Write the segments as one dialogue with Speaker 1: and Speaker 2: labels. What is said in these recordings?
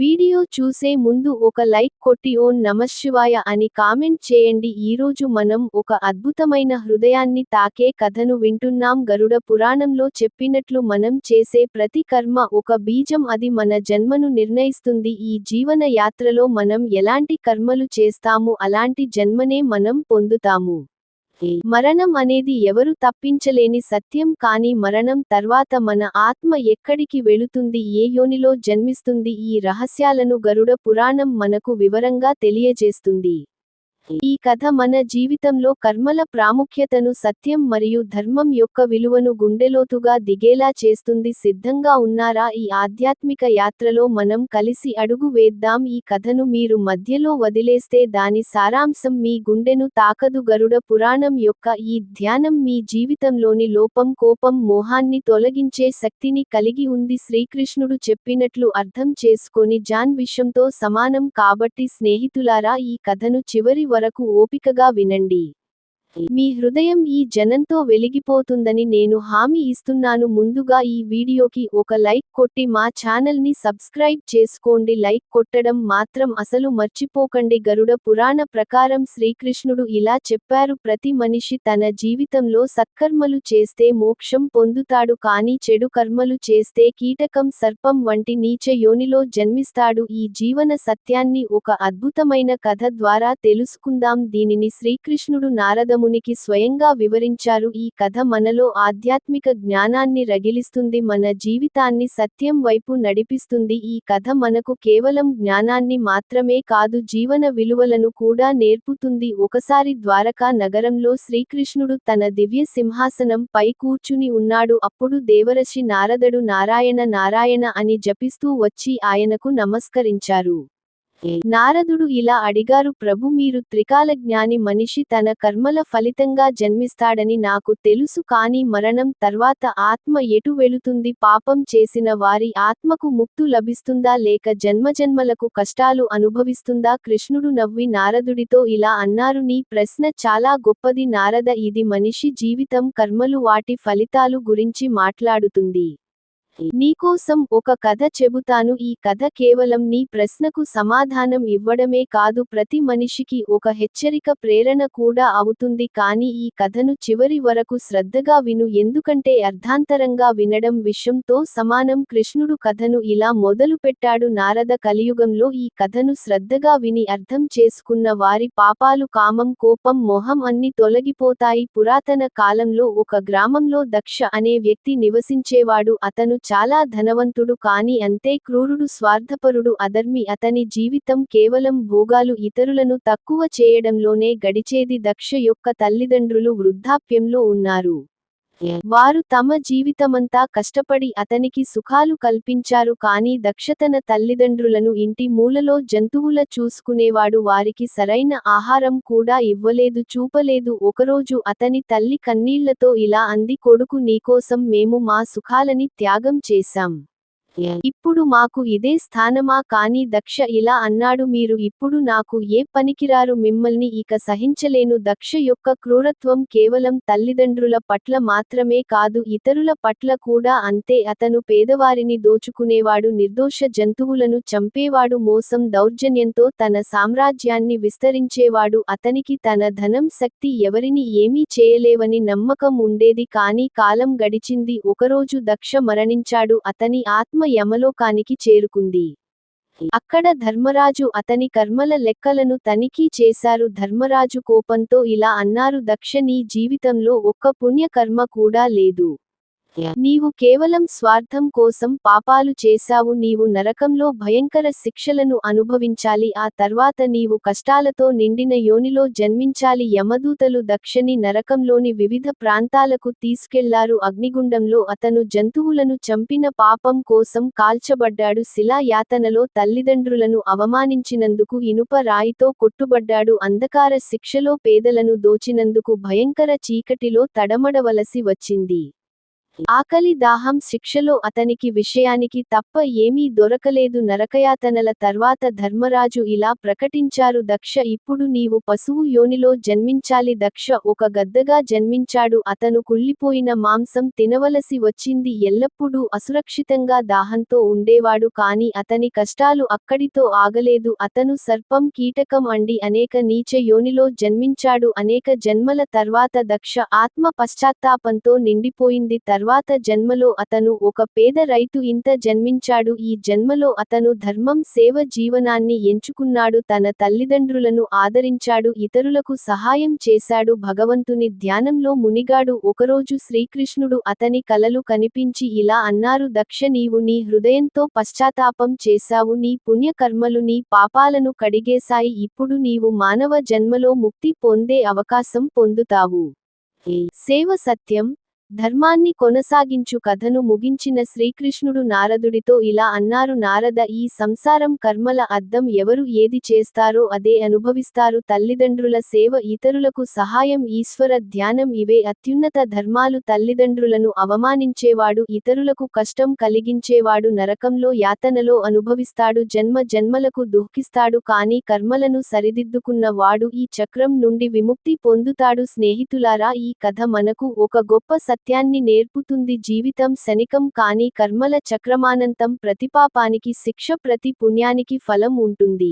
Speaker 1: Video చూసే ముందు ఒక లైక్ కొట్టి ఓం నమశివాయ అని కామెంట్ చేయండి. ఈరోజు మనం ఒక అద్భుతమైన హృదయాన్ని తాకే కథను వింటున్నాం. గరుడ పురాణంలో చెప్పినట్లు మనం చేసే ప్రతి కర్మ ఒక బీజం. అది మన జన్మను నిర్ణయిస్తుంది. ఈ జీవన యాత్రలో మనం ఎలాంటి కర్మలు చేస్తాము? అలాంటి జన్మనే మనం పొందుతాము. మరణం అనేది ఎవరు తప్పించలేని సత్యం కానీ మరణం తర్వాత మన ఆత్మ ఎక్కడికి వెళుతుంది ఏ యోనిలో జన్మిస్తుంది ఈ రహస్యాలను గరుడ పురాణం మనకు వివరంగా తెలియజేస్తుంది. ఈ కథ మన జీవితంలో కర్మల ప్రాముఖ్యతను సత్యం మరియు ధర్మం యొక్క విలువను గుండెలోతుగా దిగేలా చేస్తుంది. సిద్ధంగా ఉన్నారా? ఈ ఆధ్యాత్మిక యాత్రలో మనం కలిసి అడుగు వేద్దాం. ఈ కథను మీరు మధ్యలో వదిలేస్తే దాని సారాంశం మీ గుండెను తాకదు. గరుడ పురాణం యొక్క ఈ ధ్యానం మీ జీవితంలోని లోపం కోపం మోహాన్ని తొలగించే శక్తిని కలిగి ఉంది. శ్రీకృష్ణుడు చెప్పినట్లు అర్థం చేసుకొని జాన్ విషయంతో సమానం. కాబట్టి స్నేహితులారా ఈ కథను చివరి వరకు ఓపికగా వినండి. మీ హృదయం ఈ జనంతో వెలిగిపోతుందని నేను హామీ ఇస్తున్నాను. ముందుగా ఈ వీడియోకి ఒక లైక్ కొట్టి మా ఛానల్ని సబ్స్క్రైబ్ చేసుకోండి. లైక్ కొట్టడం మాత్రం అసలు మర్చిపోకండి. గరుడ పురాణ ప్రకారం శ్రీకృష్ణుడు ఇలా చెప్పారు. ప్రతి మనిషి తన జీవితంలో సత్కర్మలు చేస్తే మోక్షం పొందుతాడు. కానీ చెడు కర్మలు చేస్తే కీటకం సర్పం వంటి నీచ యోనిలో జన్మిస్తాడు. ఈ జీవన సత్యాన్ని ఒక అద్భుతమైన కథ ద్వారా తెలుసుకుందాం. దీనిని శ్రీకృష్ణుడు నారద మునికి స్వయంగా వివరించారు ఈ కథ మనలో ఆధ్యాత్మిక జ్ఞానాన్ని రగిలిస్తుంది మన జీవితాన్ని సత్యం వైపు నడిపిస్తుంది ఈ కథ మనకు కేవలం జ్ఞానాన్ని మాత్రమే కాదు జీవన విలువలను కూడా నేర్పుతుంది. ఒకసారి ద్వారకా నగరంలో శ్రీకృష్ణుడు తన దివ్య సింహాసనం పై కూర్చుని ఉన్నాడు అప్పుడు దేవరశి నారదడు నారాయణ నారాయణ అని జపిస్తూ వచ్చి ఆయనకు నమస్కరించారు. నారదుడు ఇలా అడిగారు ప్రభు మీరు త్రికాల జ్ఞాని మనిషి తన కర్మల ఫలితంగా జన్మిస్తాడని నాకు తెలుసు కాని మరణం తర్వాత ఆత్మ ఎటు వెళుతుంది? పాపం చేసిన వారి ఆత్మకు ముక్తు లభిస్తుందా? లేక జన్మజన్మలకు కష్టాలు అనుభవిస్తుందా? కృష్ణుడు నవ్వి నారదుడితో ఇలా అన్నారు నీ ప్రశ్న చాలా గొప్పది నారద ఇది మనిషి జీవితం కర్మలు వాటి ఫలితాలు గురించి మాట్లాడుతుంది. నీకోసం ఒక కథ చెబుతాను. ఈ కథ కేవలం నీ ప్రశ్నకు సమాధానం ఇవ్వడమే కాదు ప్రతి మనిషికి ఒక హెచ్చరిక ప్రేరణ కూడా అవుతుంది. కానీ ఈ కథను చివరి వరకు శ్రద్ధగా విను. ఎందుకంటే అర్ధాంతరంగా వినడం విషయంతో సమానం. కృష్ణుడు కథను ఇలా మొదలుపెట్టాడు. నారద కలియుగంలో ఈ కథను శ్రద్ధగా విని అర్థం చేసుకున్న వారి పాపాలు కామం కోపం మొహం అన్ని తొలగిపోతాయి. పురాతన కాలంలో ఒక గ్రామంలో దక్ష అనే వ్యక్తి నివసించేవాడు. అతను చాలా ధనవంతుడు కాని అంతే క్రూరుడు స్వార్థపరుడు అధర్మి. అతని జీవితం కేవలం భోగాలు ఇతరులను తక్కువ చేయడంలోనే గడిచేది. దక్ష యొక్క తల్లిదండ్రులు వృద్ధాప్యంలో ఉన్నారు. వారు తమ జీవితమంతా కష్టపడి అతనికి సుఖాలు కల్పించారు కానీ దక్షతన తల్లిదండ్రులను ఇంటి మూలలో జంతువుల చూసుకునేవాడు వారికి సరైన ఆహారం కూడా ఇవ్వలేదు చూపలేదు. ఒకరోజు అతని తల్లి కన్నీళ్ళతో ఇలా అంది కొడుకు నీకోసం మేము మా సుఖాలని త్యాగం చేశాం. ఇప్పుడు మాకు ఇదే స్థానమా? కాని దక్ష ఇలా అన్నాడు మీరు ఇప్పుడు నాకు ఏ పనికిరారు? మిమ్మల్ని ఇక సహించలేను. దక్ష యొక్క క్రూరత్వం కేవలం తల్లిదండ్రుల పట్ల మాత్రమే కాదు ఇతరుల పట్ల కూడా అంతే. అతను పేదవారిని దోచుకునేవాడు నిర్దోష జంతువులను చంపేవాడు మోసం దౌర్జన్యంతో తన సామ్రాజ్యాన్ని విస్తరించేవాడు. అతనికి తన ధనం శక్తి ఎవరిని ఏమీ చేయలేవని నమ్మకం ఉండేది. కానీ కాలం గడిచింది. ఒకరోజు దక్ష మరణించాడు. అతని ఆత్మ యమలోకానికి చేరుకుంది. అక్కడ ధర్మరాజు అతని కర్మల లెక్కలను తనిఖీ చేశారు. ధర్మరాజు కోపంతో ఇలా అన్నారు దక్ష నీ జీవితంలో ఒక్క పుణ్యకర్మ కూడా లేదు. నీవు కేవలం స్వార్థం కోసం పాపాలు చేశావు నీవు నరకంలో భయంకర శిక్షలను అనుభవించాలి ఆ తర్వాత నీవు కష్టాలతో నిండిన యోనిలో జన్మించాలి యమదూతలు దక్షిణి నరకంలోని వివిధ ప్రాంతాలకు తీసుకెళ్ళారు అగ్నిగుండంలో అతను జంతువులను చంపిన పాపం కోసం కాల్చబడ్డాడు శిలా యాతనలో తల్లిదండ్రులను అవమానించినందుకు ఇనుప రాయితో కొట్టుబడ్డాడు అంధకార శిక్షలో పేదలను దోచినందుకు భయంకర చీకటిలో తడమడవలసి వచ్చింది. ఆకలి దాహం శిక్షలో అతనికి విషయానికి తప్ప ఏమీ దొరకలేదు. నరకయాతనల తర్వాత ధర్మరాజు ఇలా ప్రకటించారు దక్ష ఇప్పుడు నీవు పశువు యోనిలో జన్మించాలి. దక్ష ఒక గద్దగా జన్మించాడు. అతను కుళ్ళిపోయిన మాంసం తినవలసి వచ్చింది. ఎల్లప్పుడూ అసురక్షితంగా దాహంతో ఉండేవాడు కాని అతని కష్టాలు అక్కడితో ఆగలేదు. అతను సర్పం కీటకం అండి. అనేక నీచ యోనిలో జన్మించాడు. అనేక జన్మల తర్వాత దక్ష ఆత్మ పశ్చాత్తాపంతో నిండిపోయింది. తర్వాత జన్మలో అతను ఒక పేద రైతు ఇంత జన్మించాడు. ఈ జన్మలో అతను ధర్మం సేవ జీవనాన్ని ఎంచుకున్నాడు. తన తల్లిదండ్రులను ఆదరించాడు. ఇతరులకు సహాయం చేశాడు. భగవంతుని ధ్యానంలో మునిగాడు. ఒకరోజు శ్రీకృష్ణుడు అతని కలలు కనిపించి ఇలా అన్నారు దక్ష నీవు నీ హృదయంతో పశ్చాత్తాపం చేశావు. నీ పుణ్యకర్మలు నీ పాపాలను కడిగేశాయి. ఇప్పుడు నీవు మానవ జన్మలో ముక్తి పొందే అవకాశం పొందుతావు. సేవ సత్యం ధర్మాన్ని కొనసాగించు కథను ముగించిన శ్రీకృష్ణుడు నారదుడితో ఇలా అన్నారు నారద ఈ సంసారం కర్మల అద్దం ఎవరు ఏది చేస్తారో అదే అనుభవిస్తారు. తల్లిదండ్రుల సేవ ఇతరులకు సహాయం ఈశ్వర ధ్యానం ఇవే అత్యున్నత ధర్మాలు. తల్లిదండ్రులను అవమానించేవాడు ఇతరులకు కష్టం కలిగించేవాడు నరకంలో యాతనలో అనుభవిస్తాడు జన్మ జన్మలకు దుఃఖిస్తాడు. కానీ కర్మలను సరిదిద్దుకున్న వాడు ఈ చక్రం నుండి విముక్తి పొందుతాడు. స్నేహితులారా ఈ కథ మనకు ఒక గొప్ప సత్యాన్ని నేర్పుతుంది జీవితం శనికం కానీ కర్మల చక్రమానంతం ప్రతిపాపానికి శిక్ష ప్రతి పుణ్యానికి ఫలం ఉంటుంది.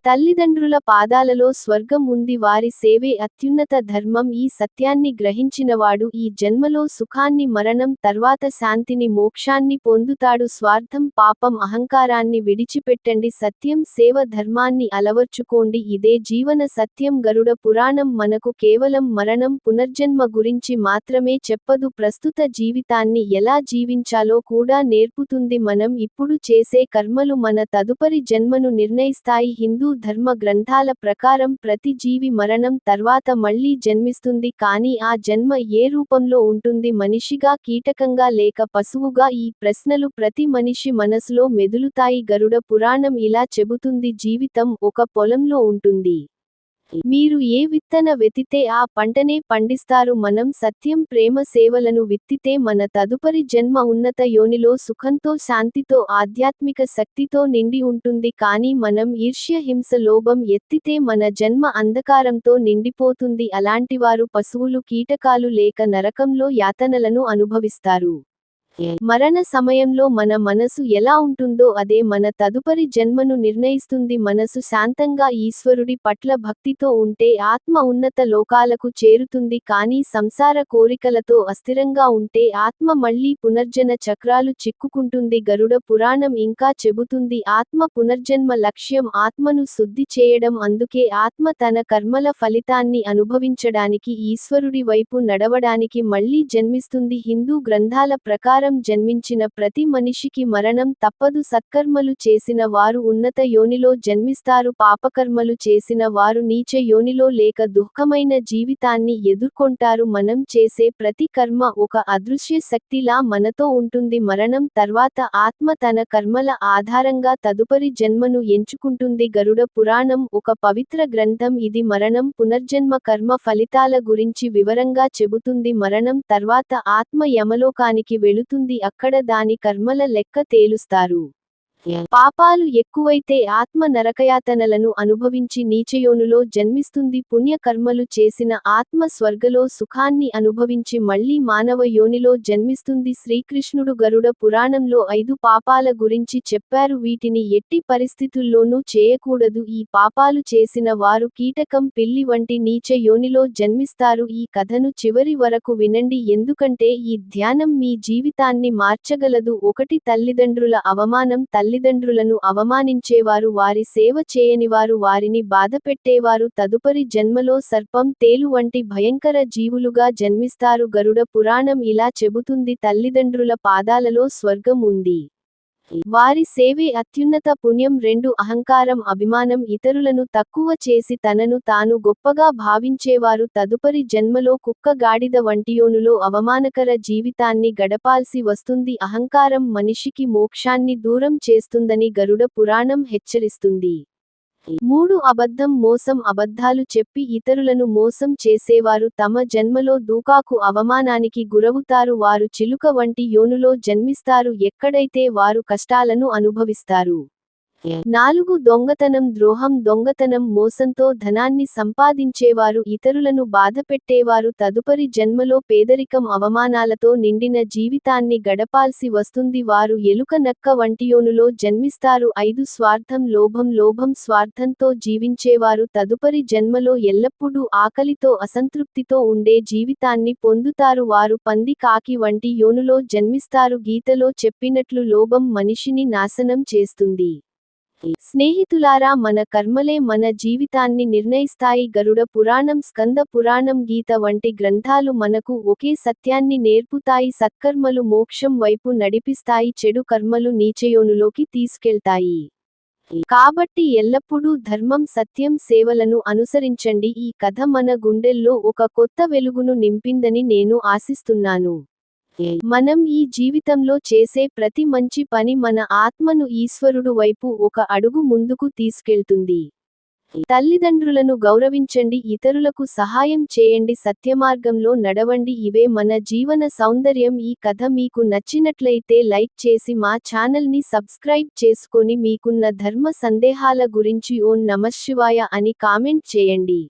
Speaker 1: తల్లిదండ్రుల పాదాలలో స్వర్గం ఉంది. వారి సేవే అత్యున్నత ధర్మం. ఈ సత్యాన్ని గ్రహించినవాడు ఈ జన్మలో సుఖాన్ని మరణం తర్వాత శాంతిని మోక్షాన్ని పొందుతాడు. స్వార్థం పాపం అహంకారాన్ని విడిచిపెట్టండి. సత్యం సేవ ధర్మాన్ని అలవర్చుకోండి. ఇదే జీవన సత్యం. గరుడ పురాణం మనకు కేవలం మరణం పునర్జన్మ గురించి మాత్రమే చెప్పదు. ప్రస్తుత జీవితాన్ని ఎలా జీవించాలో కూడా నేర్పుతుంది. మనం ఇప్పుడు చేసే కర్మలు మన తదుపరి జన్మను నిర్ణయిస్తాయి. హిందూ హిందూ ధర్మ గ్రంథాల ప్రకారం ప్రతి జీవి మరణం తర్వాత మళ్ళీ జన్మిస్తుంది కానీ ఆ జన్మ ఏ రూపంలో ఉంటుంది మనిషిగా కీటకంగా లేక పశువుగా? ఈ ప్రశ్నలు ప్రతి మనిషి మనసులో మెదులుతాయి. గరుడ పురాణం ఇలా చెబుతుంది జీవితం ఒక పొలంలో ఉంటుంది. మీరు ఏ విత్తన వెతితే ఆ పంటనే పండిస్తారు. మనం సత్యం ప్రేమ సేవలను విత్తితే మన తదుపరి జన్మ ఉన్నత యోనిలో సుఖంతో శాంతితో ఆధ్యాత్మిక శక్తితో నిండి ఉంటుంది. కానీ మనం ఈర్ష్య హింస లోభం ఎత్తితే మన జన్మ అంధకారంతో నిండిపోతుంది. అలాంటివారు పశువులు కీటకాలు లేక నరకంలో యాతనలను అనుభవిస్తారు. మరణ సమయంలో మన మనసు ఎలా ఉంటుందో అదే మన తదుపరి జన్మను నిర్ణయిస్తుంది మనసు శాంతంగా ఈశ్వరుడి పట్ల భక్తితో ఉంటే ఆత్మ ఉన్నత లోకాలకు చేరుతుంది కానీ సంసార కోరికలతో అస్థిరంగా ఉంటే ఆత్మ మళ్ళీ పునర్జన చక్రాలు చిక్కుకుంటుంది. గరుడ పురాణం ఇంకా చెబుతుంది ఆత్మ పునర్జన్మ లక్ష్యం ఆత్మను శుద్ధి చేయడం అందుకే ఆత్మ తన కర్మల ఫలితాన్ని అనుభవించడానికి ఈశ్వరుడి వైపు నడవడానికి మళ్ళీ జన్మిస్తుంది. హిందూ గ్రంథాల ప్రకారం జన్మించిన ప్రతి మనిషికి మరణం తప్పదు. సత్కర్మలు చేసిన వారు ఉన్నత యోనిలో జన్మిస్తారు. పాపకర్మలు చేసిన వారు నీచ యోనిలో లేక దుఃఖమైన జీవితాన్ని ఎదుర్కొంటారు. మనం చేసే ప్రతి కర్మ ఒక అదృశ్య శక్తిలా మనతో ఉంటుంది. మరణం తర్వాత ఆత్మ తన కర్మల ఆధారంగా తదుపరి జన్మను ఎంచుకుంటుంది. గరుడ పురాణం ఒక పవిత్ర గ్రంథం. ఇది మరణం పునర్జన్మ కర్మ ఫలితాల గురించి వివరంగా చెబుతుంది. మరణం తర్వాత ఆత్మ యమలోకానికి వెళుతుంది అక్కడ దాని కర్మల లెక్క తేలుస్తారు. పాపాలు ఎక్కువైతే ఆత్మ నరకయాతనలను అనుభవించి నీచయోనులో జన్మిస్తుంది పుణ్యకర్మలు చేసిన ఆత్మ స్వర్గలో సుఖాన్ని అనుభవించి మళ్ళీ మానవ యోనిలో జన్మిస్తుంది శ్రీకృష్ణుడు గరుడ పురాణంలో ఐదు పాపాల గురించి చెప్పారు. వీటిని ఎట్టి పరిస్థితుల్లోనూ చేయకూడదు. ఈ పాపాలు చేసిన వారు కీటకం పిల్లి వంటి నీచ యోనిలో జన్మిస్తారు. ఈ కథను చివరి వరకు వినండి. ఎందుకంటే ఈ ధ్యానం మీ జీవితాన్ని మార్చగలదు. ఒకటి తల్లిదండ్రుల అవమానం తల్లి తల్లిదండ్రులను అవమానించేవారు వారి సేవ చేయనివారు వారిని బాధపెట్టేవారు తదుపరి జన్మలో సర్పం తేలు వంటి భయంకర జీవులుగా జన్మిస్తారు. గరుడ పురాణం ఇలా చెబుతుంది తల్లిదండ్రుల పాదాలలో స్వర్గం ఉంది. వారి సేవే అత్యున్నత పుణ్యం రెండు అహంకారం అభిమానం ఇతరులను తక్కువ చేసి తనను తాను గొప్పగా భావించేవారు తదుపరి జన్మలో కుక్క గాడిద వంటియోనులో అవమానకర జీవితాన్ని గడపాల్సి వస్తుంది. అహంకారం మనిషికి మోక్షాన్ని దూరం చేస్తుందని గరుడ పురాణం హెచ్చరిస్తుంది. మూడు అబద్ధం మోసం అబద్ధాలు చెప్పి ఇతరులను మోసం చేసేవారు తమ జన్మలో దూకాకు అవమానానికి గురవుతారు. వారు చిలుక వంటి యోనులో జన్మిస్తారు. ఎక్కడైతే వారు కష్టాలను అనుభవిస్తారు. నాలుగు దొంగతనం ద్రోహం దొంగతనం మోసంతో ధనాన్ని సంపాదించేవారు ఇతరులను బాధపెట్టేవారు తదుపరి జన్మలో పేదరికం అవమానాలతో నిండిన జీవితాన్ని గడపాల్సి వస్తుంది. వారు ఎలుక నక్క వంటియోనులో జన్మిస్తారు. ఐదు స్వార్థం లోభం లోభం స్వార్థంతో జీవించేవారు తదుపరి జన్మలో ఎల్లప్పుడూ ఆకలితో అసంతృప్తితో ఉండే జీవితాన్ని పొందుతారు. వారు పంది కాకి వంటి యోనులో జన్మిస్తారు. గీతలో చెప్పినట్లు లోభం మనిషిని నాశనం చేస్తుంది. స్నేహితులారా మన కర్మలే మన జీవితాన్ని నిర్ణయిస్తాయి. గరుడ పురాణం స్కంద పురాణం గీత వంటి గ్రంథాలు మనకు ఒకే సత్యాన్ని నేర్పుతాయి. సత్కర్మలు మోక్షం వైపు నడిపిస్తాయి. చెడు కర్మలు నీచయోనులోకి తీసుకెళ్తాయి. కాబట్టి ఎల్లప్పుడూ ధర్మం సత్యం సేవలను అనుసరించండి. ఈ కథ మన గుండెల్లో ఒక కొత్త వెలుగును నింపిందని నేను ఆశిస్తున్నాను. మనం ఈ జీవితంలో చేసే ప్రతి మంచి పని మన ఆత్మను ఈశ్వరుడు వైపు ఒక అడుగు ముందుకు తీసుకెళ్తుంది. తల్లిదండ్రులను గౌరవించండి ఇతరులకు సహాయం చేయండి సత్యమార్గంలో నడవండి. ఇవే మన జీవన సౌందర్యం. ఈ కథ మీకు నచ్చినట్లయితే లైక్ చేసి మా ఛానల్ని సబ్స్క్రైబ్ చేసుకొని మీకున్న ధర్మ సందేహాల గురించి ఓం నమశివాయ అని కామెంట్ చేయండి.